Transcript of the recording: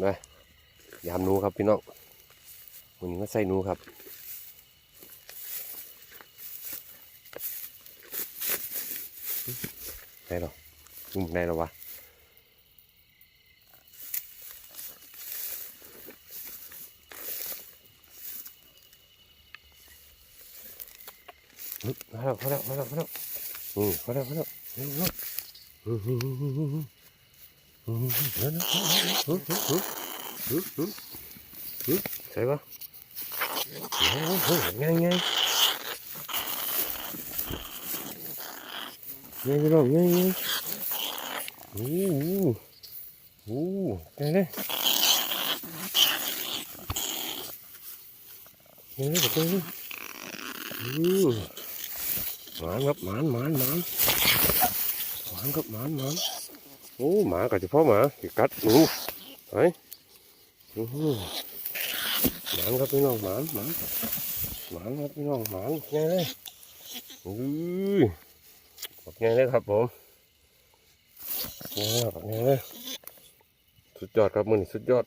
นะยามนูครับพี่น้องวันนี้มาใส่นูครับได้หรออืมได้หรอวะมมาแล้วมาแล้วมาแล้วมาแล้วอืมมาแล้วมาแล้วมาแล้ว อืมอืมอืมอืมอืมอืมมาแล้วอืมอืมอืมอืมอืมอืมใส่ปะ โอ้หมายง่ายง่ายพี่น้อหมานครับหมานหมานหมานหมานครับหมานหมานโอ้หมากับเฉพาะหมากัดหนูไปโอ้หมาครับพี่น้องหมาหมาหมาครับพี่น้องหมานไงเลยอุ้บอกไงเลยครับผมไงเลยบอกไงเลยสุดยอดครับมือนี่สุดยอด